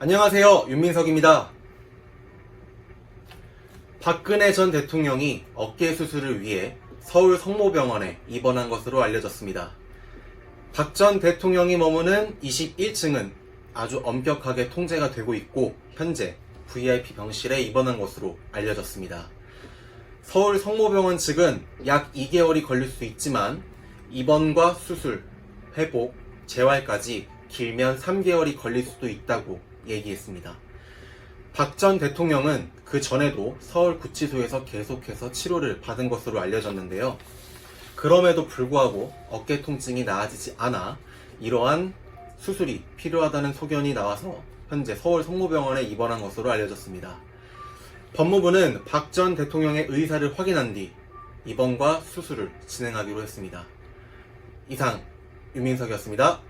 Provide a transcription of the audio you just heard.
안녕하세요. 윤민석입니다. 박근혜 전 대통령이 어깨 수술을 위해 서울 성모병원에 입원한 것으로 알려졌습니다. 박 전 대통령이 머무는 21층은 아주 엄격하게 통제가 되고 있고 현재 VIP 병실에 입원한 것으로 알려졌습니다. 서울 성모병원 측은 약 2개월이 걸릴 수 있지만 입원과 수술, 회복, 재활까지 길면 3개월이 걸릴 수도 있다고 얘기했습니다. 박 전 대통령은 그 전에도 서울 구치소에서 계속해서 치료를 받은 것으로 알려졌는데요. 그럼에도 불구하고 어깨 통증이 나아지지 않아 이러한 수술이 필요하다는 소견이 나와서 현재 서울 성모병원에 입원한 것으로 알려졌습니다. 법무부는 박 전 대통령의 의사를 확인한 뒤 입원과 수술을 진행하기로 했습니다. 이상 유민석이었습니다.